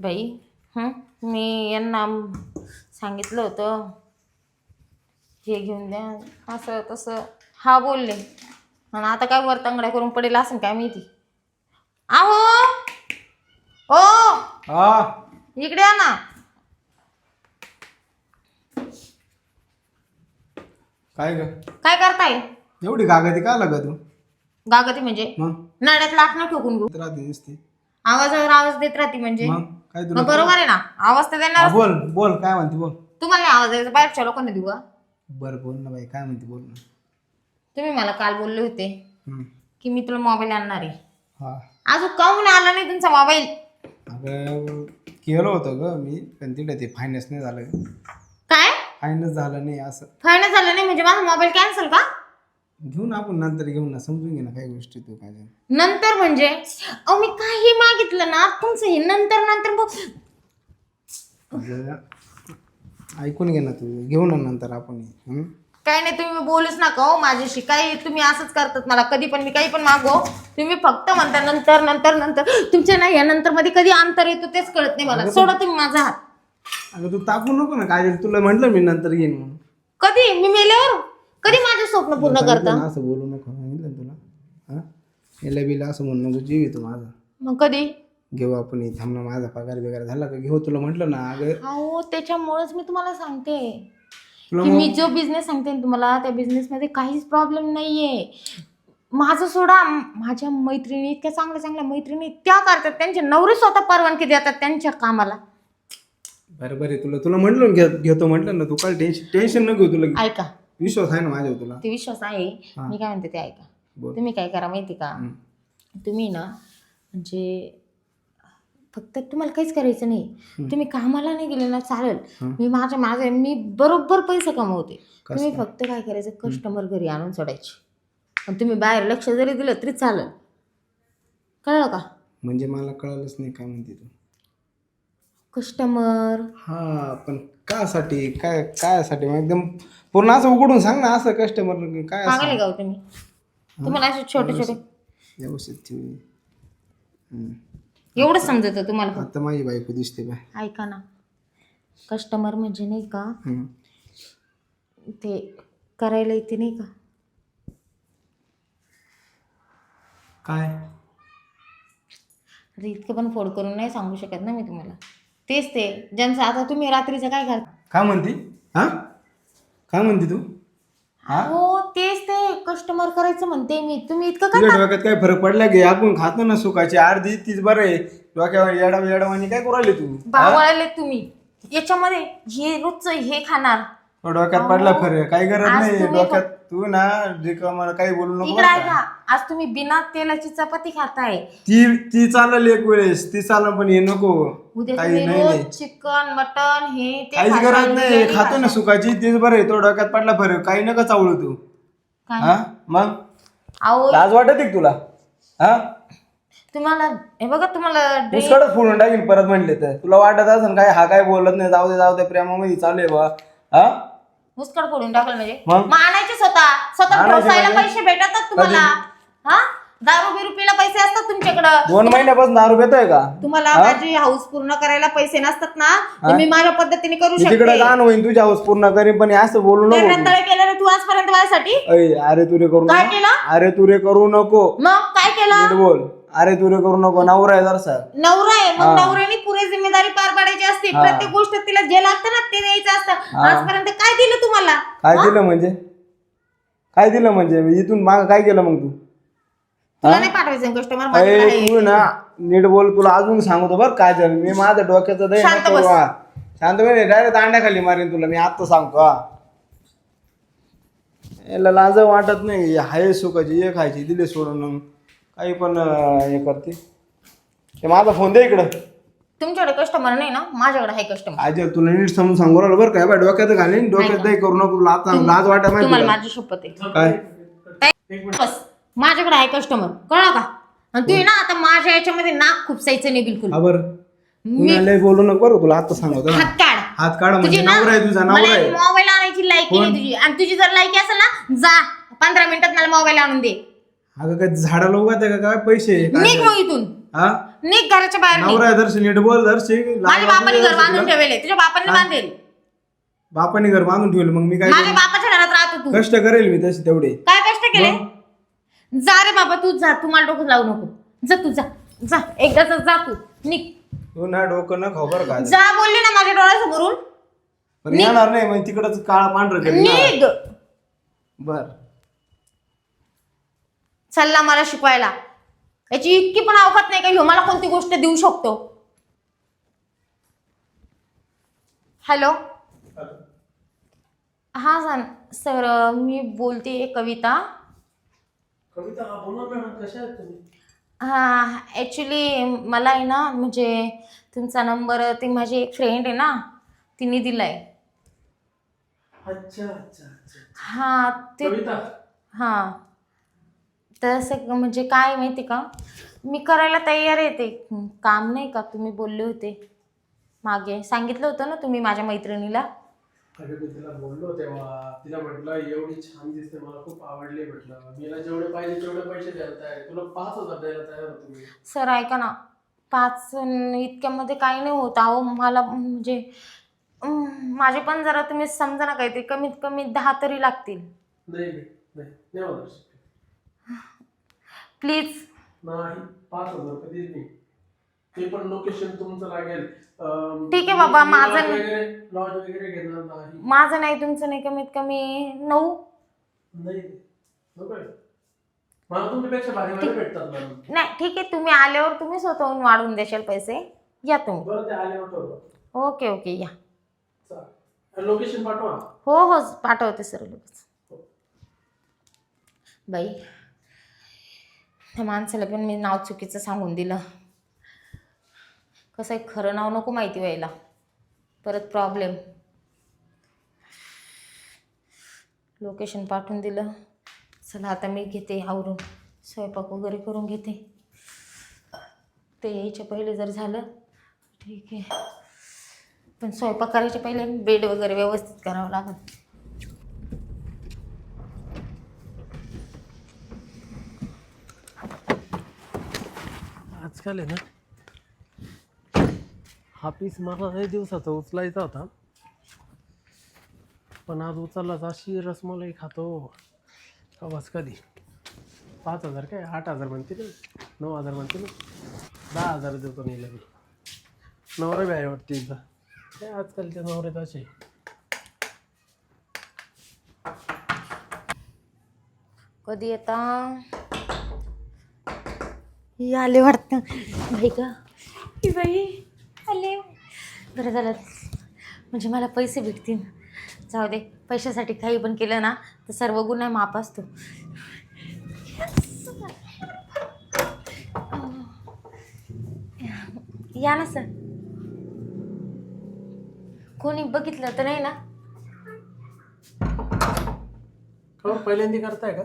बाई हं? मी यांना सांगितलं होतं. हे घेऊन द्या. असं तसं. हा बोलले. आणि आता काय वर तंगड्या करून पडेल असं काय माहिती? आहो! ओ! हा. इकडे या ना. काय ग? काय करताय? एवढी कागदी का लागा तू गागती म्हणजे? मग? नाड्यात न ठोकून घेऊ. राहते दिसते. आवाजावर आवाज देत राहते म्हणजे. मग काय तुला बरोबर आहे ना? आवाज तर हा, देणार बोल बोल काय म्हणते बोल? तुम्हाला नाही आवाज द्यायचा बाहेरच्या लोकांना देऊ का बरं बोल ना बाई काय म्हणते बोल ना. तुम्ही मला काल बोलले होते हम्म. की मी तुला मोबाईल आणणार आहे. हा. अजून काहून आला नाही तुमचा मोबाईल? अगं केलं होतं ग मी पण तिकडे ते फायनान्स नाही झालं. काय? फायनान्स झालं नाही असं. फायनल झालं नाही म्हणजे माझा मोबाईल कॅन्सल का? घेऊन आपण नंतर घेऊन ना समजून घे ना काही गोष्टी तू काय. नंतर म्हणजे? अहो मी काही मागितलं ना तुमचं हे नंतर नंतर बघ. ऐकून घे ना तू घेऊ ना नंतर आपण? काय नाही तुम्ही बोलूच नका हो माझ्याशी. काही तुम्ही असंच करतात मला कधी पण मी काही पण मागो तुम्ही फक्त म्हणता नंतर नंतर नंतर. तुमच्या नाही या नंतर मध्ये कधी अंतर येतो तेच कळत नाही मला. सोडा तुम्ही माझा हात. अगं तू टाकू नको ना काय तुला म्हटलं मी नंतर घेईन म्हणून. कधी? मी मेल्यावर? कधी माझे स्वप्न पूर्ण करता? असं बोलू नको सांगितलं ना तुला. हा? याला बिला असं म्हणू नको जीव येतो माझा. मग कधी? घेऊ आपण हे थांब ना माझा पगार बिगार झाला का? घेऊ तुला म्हटलं ना अगं. अहो त्याच्यामुळेच मी तुम्हाला सांगते. तुला की मी जो बिझनेस सांगते ना तुम्हाला त्या business मध्ये काहीच प्रॉब्लेम नाहीये. माझं सोडा म- माझ्या मैत्रिणी इतक्या चांगल्या चांगल्या मैत्रिणी त्या करतात. त्यांचे नवरे स्वतः परवानगी देतात त्यांच्या कामाला. बरं बरं तुला तुला म्हटलं ना, घे- घेतो म्हटलं ना तू काय टेन्शन टेन्शन नको घेऊ तुला. ऐका. विश्वास आहे ना माझ्यावर तुला? ते विश्वास आहे. हा. मी काय म्हणते ते ऐका. बोल. तुम्ही काय करा माहिती का. तुम्ही ना म्हणजे फक्त तुम्हाला काहीच करायचं नाही. तुम्ही कामाला नाही गेले ना चालेल. मी माझ्या माझे मी बरोबर पैसे कमवते. कसं? तुम्ही? फक्त काय करायचं? कस्टमर घरी आणून सोडायचे. आणि तुम्ही बाहेर लक्ष जरी दिलं तरी चालेल. कळलं का? म्हणजे मला कळालंच नाही काय म्हणते तू? कस्टमर हा पण कासाठी काय कायसाठी? मग एकदम पूर्ण असं उघडून सांग ना असं कस्टमर काय असं. का हो तुम्ही? तुम्हाला असे छोटे छोटे. व्यवस्थित ठेव. हम्म. एवढं समजतं तुम्हाला फक्त. आता माझी बायको दिसते बाय. ऐका ना. कस्टमर म्हणजे नाही का हम्म. ते करायला येते नाही का? काय? आता इतकं पण फोड करून नाही सांगू शकत ना मी तुम्हाला. तेच ते. ज्यांचं आता तुम्ही रात्रीचं काय करता काय म्हणते? हा? काय म्हणते तू? हा? हो तेच ते. कस्टमर करायचं म्हणते मी. तुम्ही इतकं काय डोक्यात काय फरक पडला की आपण खातो ना सुखाची अर्धी तीच बरं आहे. डोक्यावर येडा येडावानी काय करू राहिली तू? भावळले तुम्ही. याच्यामध्ये हे रोजचं हे खाणार. डोक्यात पडला फरक काही गरज आज नाही तुम्ही डोक्यात तू ना रिकामा काही बोलू नको इकडे बरं ऐका का. आज तुम्ही बिना तेलाची चपाती खाताय. ती ती चालेल एक वेळेस ती चालेल पण हे नको. उद्या काही तुम्ही नाही रोज चिकन मटन हे ते काहीच खाशाल, गरज नाही बिर्याणी खातो ना खाशाल. सुखाची तीच बरं आहे तो डोक्यात पडला फरक काही नका चावळू तू. काय? हा? मग? अहो लाज वाटत आहे का तुला? हा? तुम्हाला हे बघा तुम्हाला मुस्कडच फोडून टाकीन परत म्हणले तर. तुला वाटत असेल काय हा काय बोलत नाही जाऊ दे जाऊ दे प्रेमामध्ये चालू आहे बा. हा? मुस्कड फोडून टाकलं म्हणजे. मग? मग आणायचे स्वतः स्वतः आणायचे म्हणजे? पैसे भेटतात तुम्हाला? हा? दारू बिरू पिला पैसे असतात तुमच्याकडं. दोन महिन्यापासून दारू घेतोय का? तुम्हाला माझी हाऊस पूर्ण करायला पैसे नसतात ना तर मी माझ्या पद्धतीने करू मी तिकडे शकते. गाण होईन तुझ्या हाऊस पूर्ण करीन पण हे असं बोलू ते नको केलं रे तू आजपर्यंत माझ्यासाठी? अय, अरे तुरे करू काय नको. केलं? अरे तुरे करू नको. मग काय केलं? नीट बोल. अरे तुरे करू नको नवरा आहे जरसा नवरा आहे मग नवऱ्याने पुरे जिम्मेदारी पार पाडायची असते. प्रत्येक गोष्ट तिला जे लागतं ना ते द्यायचं असतं. आजपर्यंत काय दिलं तुम्हाला? काय दिलं म्हणजे? काय दिलं म्हणजे? इथून माग काय केलं मग तू? तुला नाही पाठवायचं कस्टमर तू ना नीट बोल तुला अजून सांगतो बरं काय झालं मी माझं डोक्याचं दही शांत नको बस. शांत डायरेक्ट दांड्याखाली मारेन तुला मी आता सांगतो हा. याला लाज वाटत नाही हाय सुखाची हे खायची दिले सोडून मग. काही पण अं, हे करते. ते माझा फोन दे इकडं. तुमच्याकडे कस्टमर नाही ना? माझ्याकडे आहे कस्टमर आजी तुला नीट समजून सांगू राहिलं बरं काय बा डोक्यात घालीन. डोक्यात दही करू नको तुला. आता लाज वाटत माहिती तुम्हाला का? माझी शपथ आहे. काय? बस. माझ्याकडे आहे कस्टमर कळलं का? आणि तू आहे ना आता माझ्या याच्यामध्ये नाक खुपसायचं नाही बिलकुल. हा बरं. लय बोलू नको बरं तुला. आता सांगतो. हात काढ. हात काढा म्हणजे. तुझी ना नवरा आहे तुझा नवरा मला आहे. मोबाईल आणायची लायकी नाही तुझी. आणि तुझी जर लायकी असेल ना जा. पंधरा मिनिटात मला मोबाईल आणून दे. अगं काय झाडाला आहे का? काय पैसे निघ मग इथून. हा? निघ घराच्या बाहेर निघ. नवरा आहे दर्शी नीट बोल दर्शी. माझ्या बापाने घर बांधून ठेवले तुझ्या बापाने बांधेल बापाने घर बांधून ठेवलं मग मी काय माझ्या बापाच्या घरात राहतो तू. कष्ट करेल मी तसे तेवढे. काय कष्ट केले? जा रे बाबा तू जा. तू मला डोकं लावू नको. जा तू जा. जा. एकदाच जा तू. निघ. तू ना डोकं न खबर का जा बोलली ना माझ्या डोळ्यासमोरून. पण येणार नाही मग तिकडच काळ पांढरं निघ. बर. चालला मला शिकवायला. याची इतकी पण अवकात नाही का ह्यो? मला कोणती गोष्ट देऊ शकतो? हॅलो? हा सर सर मी बोलते कविता. कविता हा बोला मॅडम कशा आहेत तुम्ही? हा ॲक्च्युली मला आहे ना म्हणजे तुमचा नंबर ती माझी एक फ्रेंड आहे ना तिने दिलाय. अच्छा अच्छा अच्छा. हा ते कविता? हां. तर असं म्हणजे काय माहिती का? मी करायला तयार आहे ते. काम नाही का? तुम्ही बोलले होते. मागे सांगितलं होतं ना तुम्ही माझ्या मैत्रिणीला? अगं मी तिला बोललो तेव्हा. तिला म्हटलं एवढी छान दिसते मला खूप आवडली म्हटलं. मीला जेवढे पाहिजे तेवढे पैसे द्यायला तयार आहे. तुला पाच हजार द्यायला तयार होतो मी सर ऐका ना. पाच अन इतक्यामध्ये काही नाही होत. अहो मला म्हणजे अं, माझे पण जरा तुम्ही समजा ना काहीतरी कमीत कमी दहा तरी लागतील. नाही नाही नाही. नाही होणार. शक्य. प्लीज नाही पाच हजार रुपये देईल मी ते पण लोकेशन तुमचं लागेल. अं, ठीक आहे बाबा, मी माझं lodge. वगैरे लॉज वगैरे घेणार नाही. माझं नाही तुमचं नाही कमीत कमी नऊ. नाही नको आहे. मला तुमच्यापेक्षा भारी भारी भेटतात मॅडम. नाही ठीक आहे तुम्ही आल्यावर तुम्ही स्वतःहून वाढवून देशाल पैसे. या तुम्ही. बरं ते आल्यावर ठरवा ओके ओके या. चालेल. लोकेशन पाठवा. हो हो पाठवते सर लगेच. बाई. त्या माणसाला पण मी नाव चुकीचं सांगून दिलं. कसं आहे खरं नाव नको माहिती व्हायला. परत प्रॉब्लेम लोकेशन पाठवून दिलं. चला आता मी घेते आवरून. स्वयंपाक वगैरे करून घेते. ते यायच्या पहिले जर झालं ठीक आहे. पण स्वयंपाक करायच्या पहिले बेड वगैरे व्यवस्थित करावं लागेल. आजकाल आहे ना हा पीस मला लय दिवसाचा उचलायचा होता. पण आज उचललाच अशी रसमलाई खातो. आवाज कधी? पाच हजार काय? आठ हजार म्हणते ना नऊ हजार म्हणते ना दहा हजार देतो नेलं मी नवरा बी आहे वाटते एकदा काय आजकालच्या नवऱ्यात असे कधी येता? ही आले वाटतं. बाई का ही बाई आले. बरं झालं. म्हणजे मला पैसे भेटतील. जाऊ दे पैशासाठी काही पण केलं ना तर सर्व गुन्हा माप असतो. या ना सर. कोणी बघितलं तर नाही ना? हो पहिल्यांदा करताय का?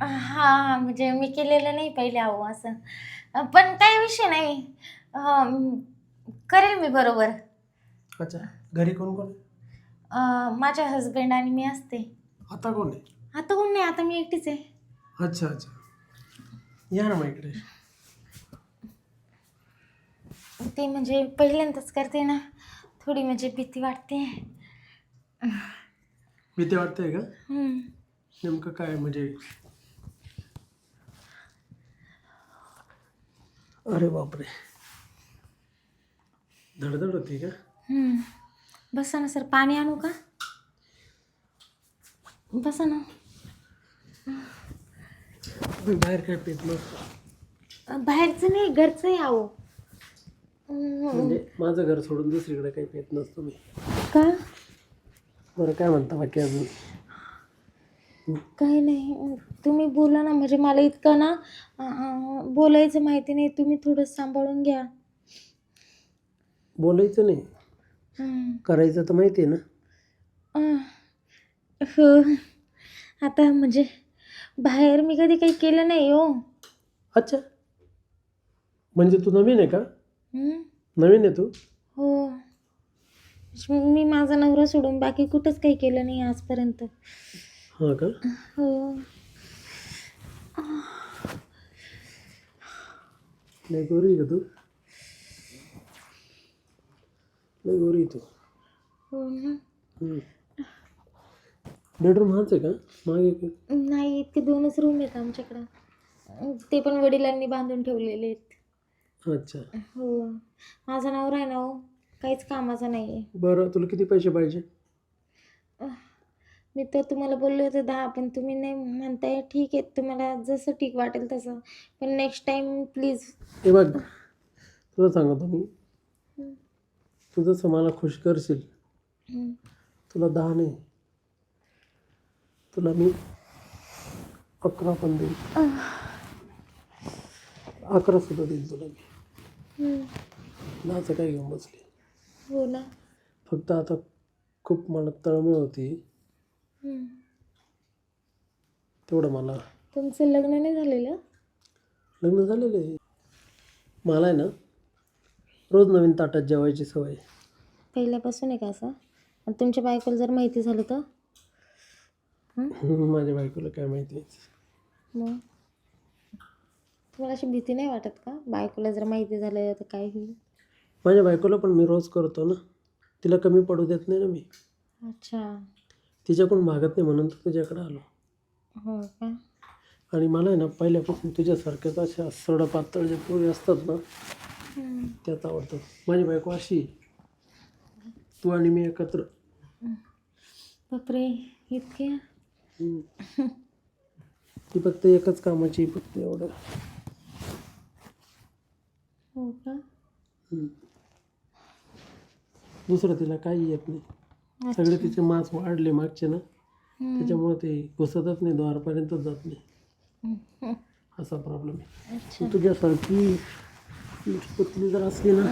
हा म्हणजे मी केलेलं नाही पहिले अहो असं. अं, पण काही विषय नाही. अं, करेल मी बरोबर. अच्छा. घरी कोण कोण? आहे? अं, माझ्या हस्बंड आणि मी असते. आता कोण आहे? आता कोण नाही आता मी एकटीच आहे. अच्छा अच्छा. या ना मग इकडे. ते म्हणजे पहिल्यांदाच करते ना. थोडी म्हणजे भीती वाटते. भीती वाटतंय का? हम्म. नेमकं काय म्हणजे अरे बापरे. धडधड होती का? हम्म. बसा ना सर पाणी आणू का? बसा ना. मी बाहेर काय पेत नसतो अं, बाहेरचं नाही घरचं आहे हम्म. म्हणजे माझं घर सोडून दुसरीकडे काही पेत नसतो मी. का? बरं काय म्हणता बाकी अजून? काही नाही. तुम्ही बोला ना म्हणजे मला इतकं ना बोलायचं माहिती नाही. तुम्ही थोडं सांभाळून घ्या. बोलायचं नाही. हं. करायचं तर माहिती आहे ना. हो. आता म्हणजे बाहेर मी कधी काही केलं नाही हो. अच्छा. म्हणजे तू नवीन आहे का? नवीन आहे तू? हो. मी माझा नवरा सोडून बाकी कुठंच काही केलं नाही आजपर्यंत. हां का? हो. लय गोरी का तू? लय गोरी तू. हो बेडरूम हाच आहे का? मागे का? नाही इतके दोनच रूम आहेत आमच्याकडं. ते पण वडिलांनी बांधून ठेवलेले आहेत. अच्छा. हो. माझा नवरा आहे ना हो. काहीच कामाचा नाही आहे बरं तुला किती पैसे पाहिजे? मी तर तुम्हाला बोलले होते दहा पण तुम्ही नाही म्हणताय ठीक आहे तुम्हाला जसं ठीक वाटेल तसं. पण नेक्स्ट टाईम प्लीज हे बघ तुला सांगतो मी. तू जसं मला खुश करशील तुला दहा नाही. तुला मी अकरा पण देईन. अकरा सुद्धा देईन तुला मी. दहाचं काय घेऊन बसली? हो ना. फक्त आता खूप मला तळमळ होती. तेवढं मला. तुमचं लग्न नाही झालेलं? लग्न झालेलं आहे. मला आहे ना रोज नवीन ताटात जेवायची सवय आहे. पहिल्यापासून आहे का असं? आणि तुमच्या बायकोला जर माहिती झालं तर? माझ्या बायकोला काय माहिती मग? तुम्हाला अशी भीती नाही वाटत का? बायकोला जर माहिती झालं तर काय होईल? माझ्या बायकोला पण मी रोज करतो ना. तिला कमी पडू देत नाही ना मी. अच्छा. तिच्याकडून मागत नाही म्हणून तर तुझ्याकडे आलो हो का आणि मला आहे ना पहिल्यापासून तुझ्यासारख्याच अशा सरळ पातळ जे पोरी असतात ना. त्याच आवडतात माझी बायको अशी आहे. तू आणि मी एकत्र बापरे इतके हम्म. ती फक्त एकच कामाची आहे, फक्त एवढं हो का हम्म. दुसरं तिला काही येत नाही सगळे तिचे मांस वाढले मागचे ना. त्याच्यामुळे ते घुसतच नाही द्वारपर्यंतच जात नाही. असा प्रॉब्लेम आहे. तुझ्यासारखी पत्नी जर असली ना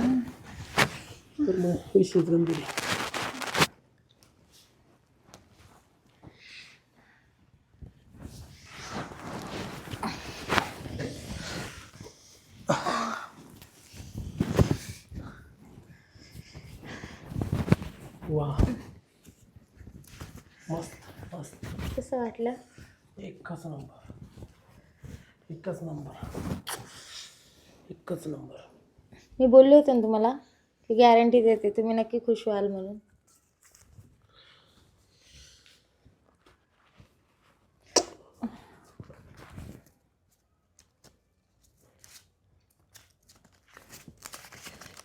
तर मग विषयच गंभीर वा मस्त मस्त कसं वाटलं? एकच नंबर. एकच नंबर. एकच नंबर. मी बोलले होते ना तुम्हाला की गॅरंटी देते तुम्ही नक्की खुश व्हाल म्हणून.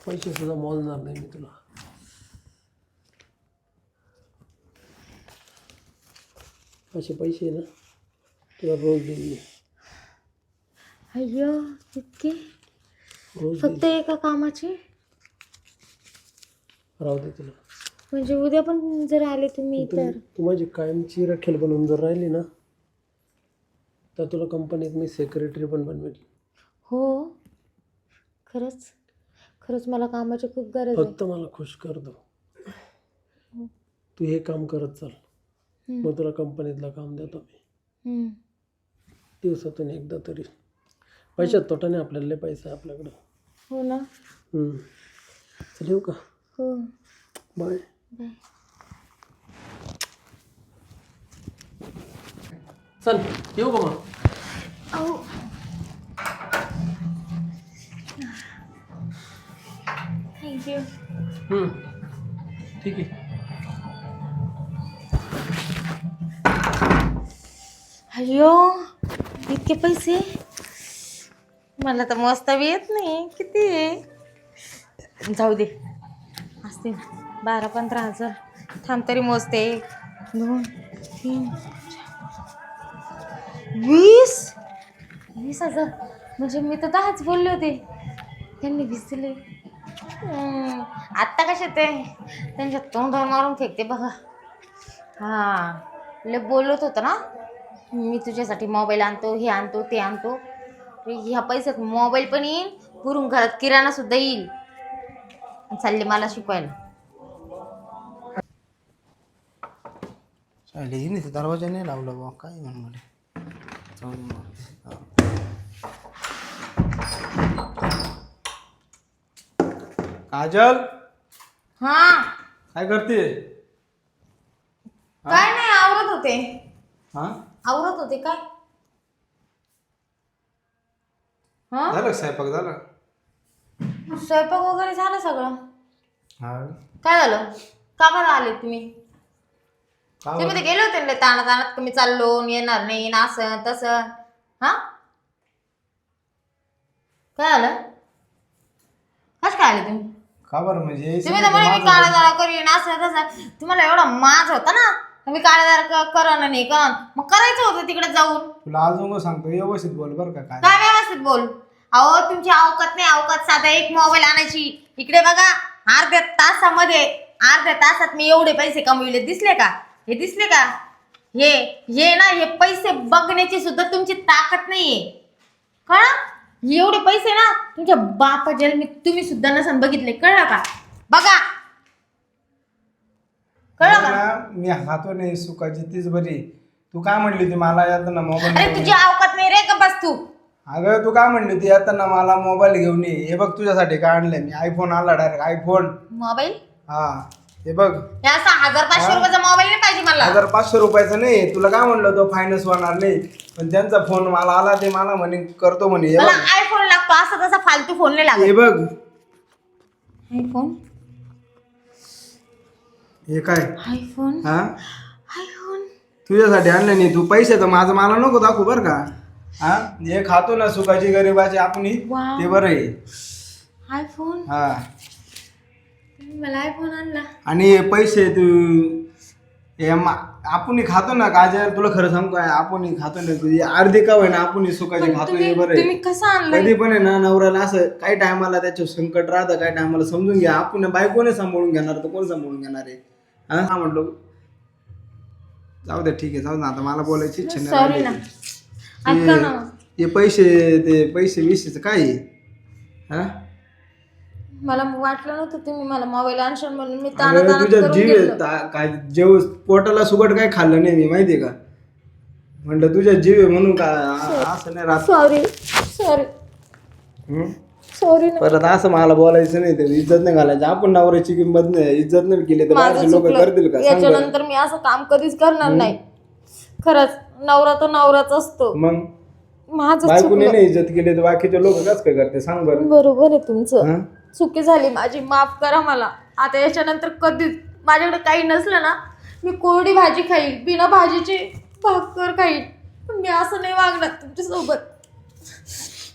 पैसे सुद्धा मोजणार नाही मी तुला. असे पैसे आहे ना तुला रोज मी अय्यो इतके? रोज फक्त एका कामाचे. राहू दे तुला. म्हणजे उद्या पण जर आले तुम्ही तर. तू माझी कायमची रखेल बनवून जर राहिली ना तर तुला कंपनीत मी सेक्रेटरी पण बनवेल. हो खरंच? खरंच मला कामाची खूप गरज आहे. फक्त मला खुश कर दो. तू हे काम करत चाल. मग तुला कंपनीतलं काम देतो मी. दिवसातून एकदा तरी. पैशात तोटा नाही आपल्याला लय पैसा आहे आपल्याकडं. हो ना. चल येऊ का? हो. बाय. बाय. चल येऊ का मग? अहो. थँक्यू. ठीक आहे. अयो इतके पैसे? मला तर मोजता बी येत नाही. किती आहे? जाऊ दे. असते बारा पंधरा हजार. थांब तरी मोजते. एक दोन तीन वीस? वीस हजार? म्हणजे मी तर दहाच बोलले होते. त्यांनी वीस दिले. आत्ता कसे ते त्यांच्या तोंडावर मारून फेकते बघा. हां लय बोलत होतं ना? मी तुझ्यासाठी मोबाईल आणतो हे आणतो ते आणतो. ह्या पैशात मोबाईल पण येईल पुरून घरात किराणा सुद्धा येईल. चालले मला शिकवायला. चालेल हिने ते दरवाजा नाही लावला बा काय म्हणे? जाऊ दे मग. हा. काजल? हा. काय करते? काय नाही आवरत होते. हा? आवरत होते काय हा? झालं का स्वयंपाक? झाला स्वयंपाक वगैरे झालं सगळं? हा. काय झालं? का बरं आले तुम्ही? का तुम्ही तर गेले होते ना ताणात ताणात कमी चाललो येणार नाही ना असं तसं. हा? काय आलं कस काय आले तुम्ही? का बरं? म्हणजे तुम्ही तर म्हणे मी काळा दारा करीन असं तसं. तुम्हाला एवढा माज होता ना? तुम्ही काळा दारा करा नाही का मग करायचं होतं तिकडे जाऊन. तुला अजून सांगतो व्यवस्थित बोल बरं का काय. काय व्यवस्थित बोल? अहो तुमची अवकात नाही अवकात साधा एक मोबाईल आणायची. इकडे बघा अर्ध्या तासामध्ये अर्ध्या तासात मी एवढे पैसे कमविले. दिसले का? हे दिसले का? हे हे ना हे पैसे बघण्याची सुद्धा तुमची ताकद नाहीये. कळा एवढे पैसे ना तुमच्या बापा जन्मी तुम्ही सुद्धा नसन बघितले. कळलं का? बघा कळलं का? मला मी खातो नाही सुखाची तीच बरी. तू काय म्हणली होती मला येताना मोबाईल अरे घेऊन तुझी. अवकात नाही रे का बस तू? अगं तू काय म्हणली होती येताना मला मोबाईल घेऊन ये. हे बघ तुझ्यासाठी काय आणलंय. मी आयफोन आला डायरेक्ट आयफोन मोबाईल? हा हे बघ. हे असा हजार पाचशे रुपयाचा मोबाईल नाही पाहिजे मला. हजार पाचशे रुपयाचं नाही. तुला काय म्हणलं होतं फायनान्स होणार नाही? पण त्यांचा फोन मला आला ते मला म्हणे करतो म्हणे. हे मला बघ. आयफोन लागतो. असा तसा फालतू फोन नाही हे लागत बघ. आयफोन हे काय? आयफोन हा? आयफोन तुझ्यासाठी आणलं नाही तू पैसे तर माझं मला नको दाखवू बरं का? हा? हे खातो ना सुखाची गरीबाची आपण. ते बरं आहे. आयफोन हा. तुम्ही मला आयफोन आणला. आणि हे पैसे तू हे मा- आपण खातो ना काजल तुला खरं सांगू काय आपण खातो ना. तुझी अर्धी का होईना आपण सुखाची पण खातो हे तुम्ही बरं आहे. तुम्ही कसं आणलं कधी पण आहे ना नवऱ्याला असं काही टायमाला त्याचं संकट राहतं काही टायमाला समजून घ्या. आपण बायकोने सांभाळून घेणार तर कोण सांभाळून घेणार आहे? हा? म्हटलो जाऊ दे ठीक आहे जाऊ दे आता मला बोलायची इच्छा नाही सॉरी राहिली. ना ना. हे पैसे ते पैसे विशेच काय आहे? हा? मला वाटलं नव्हतं तुम्ही मला मोबाईल आणशाल म्हणून. मी ताना अगं, ताना तुझ्या करून जीव आहे. घेतलं. ता- काय जेव पोटाला सुगट काय खाल्लं नाही मी माहितीये का? म्हणलं तुझ्या जीव आहे म्हणून का असं नाही राहत. Sorry sorry? सॉरी ना. परत असं मला बोलायचं नाही ते इज्जत नाही घालायची. आपण नवऱ्याची किंमत नाही इज्जत नाही केली तर माझं लोक करतील का? सांग बरं. याच्यानंतर मी असं काम कधीच करणार नाही. खरंच नवरा तो नवराच असतो. मग? माझं बायकोने चुकलं नाही इज्जत केली तर बाकीचे लोक कस काय करते सांग बरं. बरोबर आहे तुमचं. हं? चुकी झाली माझी माफ करा मला. आता याच्यानंतर कधीच माझ्याकडे काही नसलं ना मी कोरडी भाजी खाईल बिना भाजीची भाकर खाईल. पण मी असं नाही वागणार तुमच्यासोबत.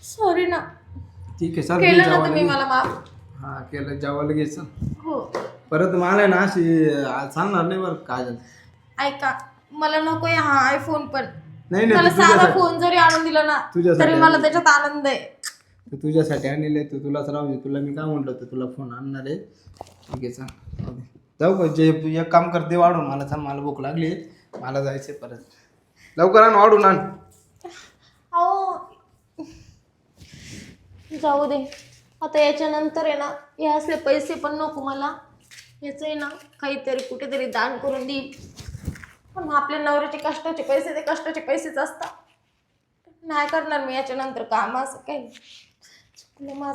सॉरी ना. ठीक आहे चल केलं ना जेवायला तुम्ही. मला माफ हा केलं जेवायला घ्यायचं. हो. परत मला आहे ना अशी आ, सांगणार नाही बरं काय ऐका मला नकोय हा आयफोन पण. नाही मला नाही साधा तुझ्यासाठी फोन जरी आणून दिला ना तुझ्यासाठी तरी मला. त्याच्यात आनंद आहे. तू तुझ्यासाठी आणले तू तुलाच राहू दे. तुला मी काय म्हटलं होतं तुला फोन आणणार आहे? ठीक आहे चल जाऊ दे. जाऊ का जे एक काम करते वाढून. मला सांग मला भूक लागली. मला जायचे परत. लवकर आण वाढून आण अहो जाऊ दे. आता याच्यानंतर आहे ना हे असले पैसे पण नको मला. याचं आहे ना काहीतरी कुठेतरी दान करून देईल पण आपल्या नवऱ्याचे कष्टाचे पैसे ते कष्टाचे पैसेच असतात. नाही करणार मी याच्यानंतर काम असं काही चुकलं माझं.